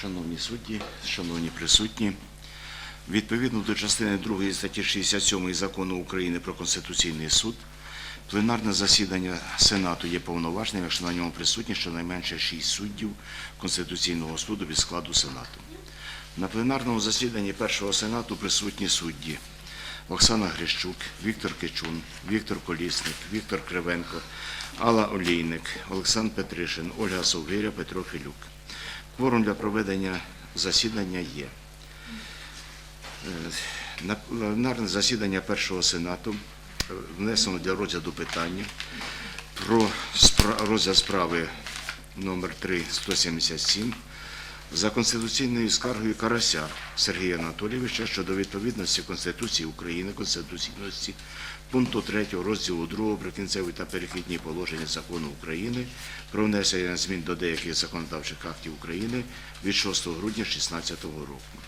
Шановні судді, шановні присутні, Відповідно до частини 2 статті 67 Закону України про Конституційний суд, пленарне засідання Сенату є повноважним, якщо на ньому присутні щонайменше 6 суддів Конституційного суду від складу Сенату. На пленарному засіданні першого Сенату присутні судді Оксана Грищук, Віктор Кичун, Віктор Колісник, Віктор Кривенко, Алла Олійник, Олександр Петришин, Ольга Совгиря, Петро Філюк. Кворум для проведення засідання є. На пленарне засідання першого сенату е, внесено для розгляду питання про розгляд справи номер 3 177 за конституційною скаргою Карася Сергія Анатолійовича щодо відповідності Конституції України, конституційності пункту 3 розділу 2 прикінцеві та перехідні положення закону України про внесення змін до деяких законодавчих актів України від 6 грудня 2016 року.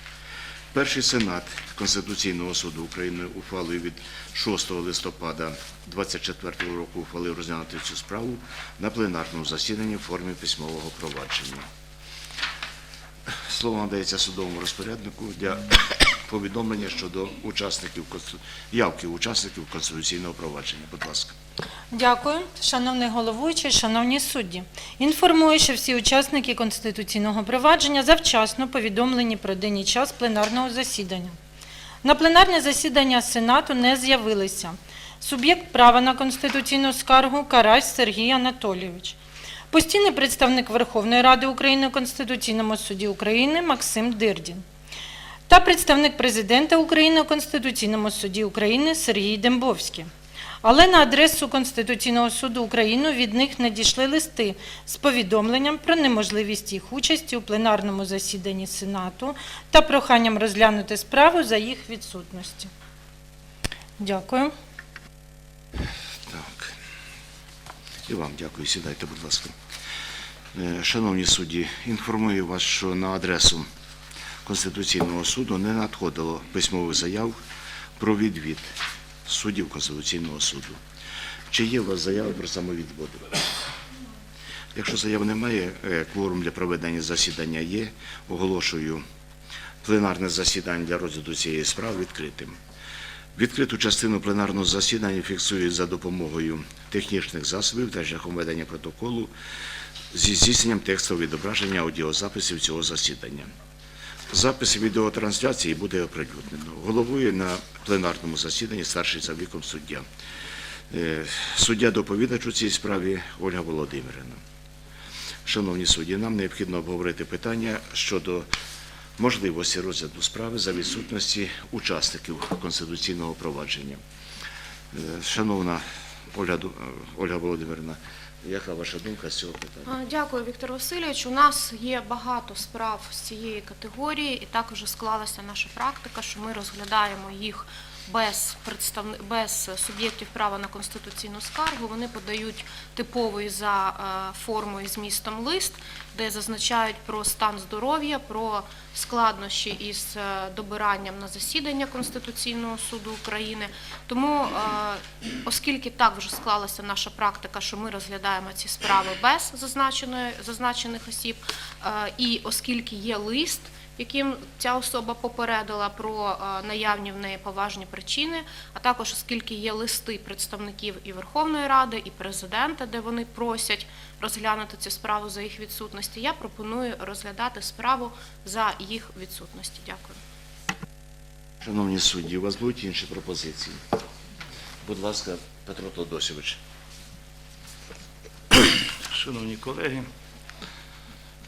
Перший сенат Конституційного суду України ухвалою від 6 листопада 2024 року ухвалив розглянути цю справу на пленарному засіданні в формі письмового провадження. Слово надається судовому розпоряднику для повідомлення щодо учасників явки учасників конституційного провадження. Будь ласка. Дякую, шановний головуючий, шановні судді. Інформую, що всі учасники конституційного провадження завчасно повідомлені про день і час пленарного засідання. На пленарне засідання Сенату не з'явилися суб'єкт права на конституційну скаргу Карась Сергій Анатолійович, постійний представник Верховної Ради України у Конституційному суді України Максим Дирдін та представник президента України у Конституційному суді України Сергій Дембовський. Але на адресу Конституційного суду України від них надійшли листи з повідомленням про неможливість їх участі у пленарному засіданні Сенату та проханням розглянути справу за їх відсутності. Дякую. І вам дякую. Сідайте, будь ласка. Е, Шановні судді, інформую вас, що на адресу Конституційного суду не надходило письмових заяв про відвід суддів Конституційного суду. Чи є у вас заяви про самовідвод? Якщо заяв немає, е, кворум для проведення засідання є. Оголошую пленарне засідання для розгляду цієї справи відкритим. Відкриту частину пленарного засідання фіксують за допомогою технічних засобів та шляхом ведення протоколу зі здійсненням текстового відображення аудіозаписів цього засідання. Запис відеотрансляції буде оприлюднено. Головує на пленарному засіданні старший за віком суддя. Е, Суддя доповідач у цій справі Ольга Володимирівна. Шановні судді, нам необхідно обговорити питання щодо можливості розгляду справи за відсутності учасників конституційного провадження. Е, Шановна Ду- е, Ольга Володимирівна, яка ваша думка з цього питання? Дякую, Віктор Васильович. У нас є багато справ з цієї категорії, і також склалася наша практика, що ми розглядаємо їх без представни... без суб'єктів права на конституційну скаргу. Вони подають типовий за е, формою і змістом лист, де зазначають про стан здоров'я, про складнощі із е, добиранням на засідання Конституційного суду України. Тому, е, оскільки так вже склалася наша практика, що ми розглядаємо ці справи без зазначених осіб, і оскільки є лист, яким ця особа попередила про е, наявні в неї поважні причини, а також оскільки є листи представників і Верховної Ради, і президента, де вони просять розглянути цю справу за їх відсутності, я пропоную розглядати справу за їх відсутності. Дякую. Шановні судді, у вас будуть інші пропозиції? Будь ласка, Петро Тодосівич. Шановні колеги,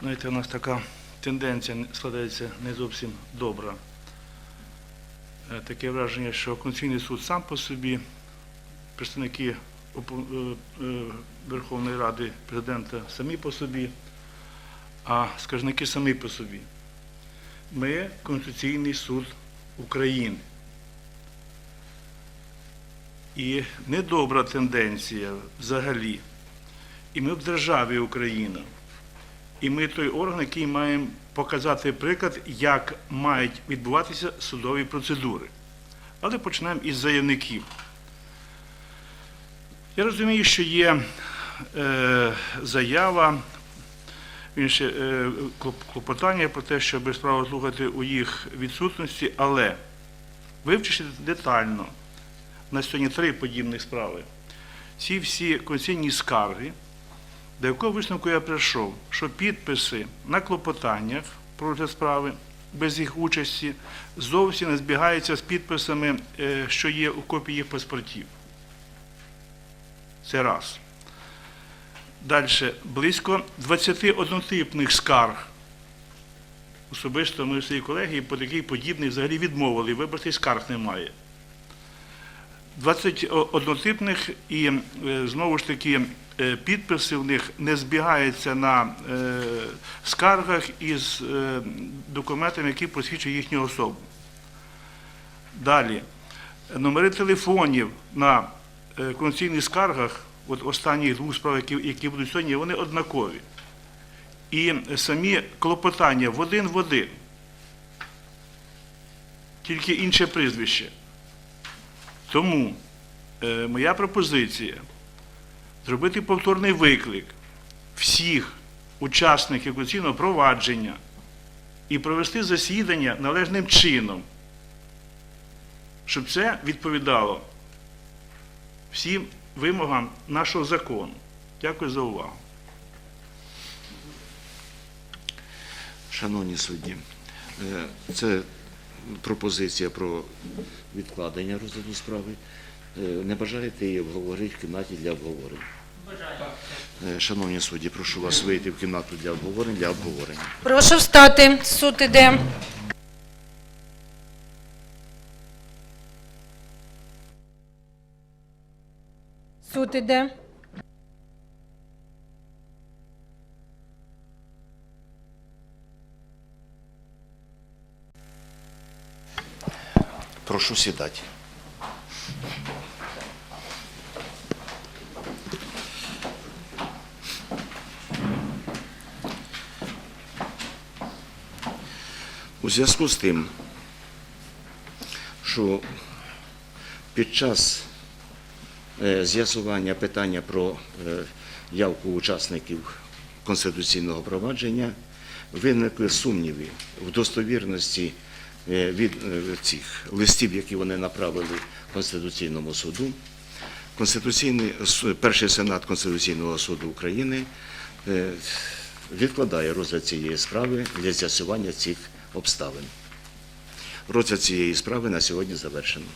знаєте, у нас така тенденція складається не зовсім добра. Е, Таке враження, що Конституційний суд сам по собі, представники е, е, Верховної Ради президента самі по собі, а скаржники самі по собі. Ми Конституційний суд України. І недобра тенденція взагалі. І ми в державі Україна. І ми той орган, який маємо показати приклад, як мають відбуватися судові процедури. Але почнемо із заявників. Я розумію, що є е, заява, інше, е, клопотання про те, щоб справу слухати у їх відсутності, але вивчивши детально, на сьогодні три подібних справи, ці всі конституційні скарги, до якого висновку я прийшов, що підписи на клопотаннях про розгляд справи без їх участі зовсім не збігаються з підписами, е, що є у копії їх паспортів. Це раз. Далі близько 20 однотипних скарг. Особисто ми всі колеги по такий подібний взагалі відмовили. Вибачте, скарг немає. 20 однотипних і е, знову ж таки підписи в них не збігаються на е, скаргах із е, документами, які посвідчують їхню особу. Далі. Номери телефонів на е, конституційних скаргах, от останніх двох справ, які, які будуть сьогодні, вони однакові. І самі клопотання в один в один. Тільки інше прізвище. Тому е, моя пропозиція зробити повторний виклик всіх учасників конституційного провадження і провести засідання належним чином, щоб це відповідало всім вимогам нашого закону. Дякую за увагу. Шановні судді, е, це пропозиція про відкладення розгляду справи. Е, Не бажаєте її обговорити в кімнаті для обговорення? Бажаю. Шановні судді, прошу вас вийти в кімнату для обговорення, для обговорення. Прошу встати. Суд іде. Суд іде. Прошу сідати. У зв'язку з тим, що під час е, з'ясування питання про е, явку учасників конституційного провадження виникли сумніви в достовірності е, від цих листів, які вони направили Конституційному суду. Конституційний перший сенат Конституційного суду України відкладає розгляд цієї справи для з'ясування цих обставин. Розгляд цієї справи на сьогодні завершено.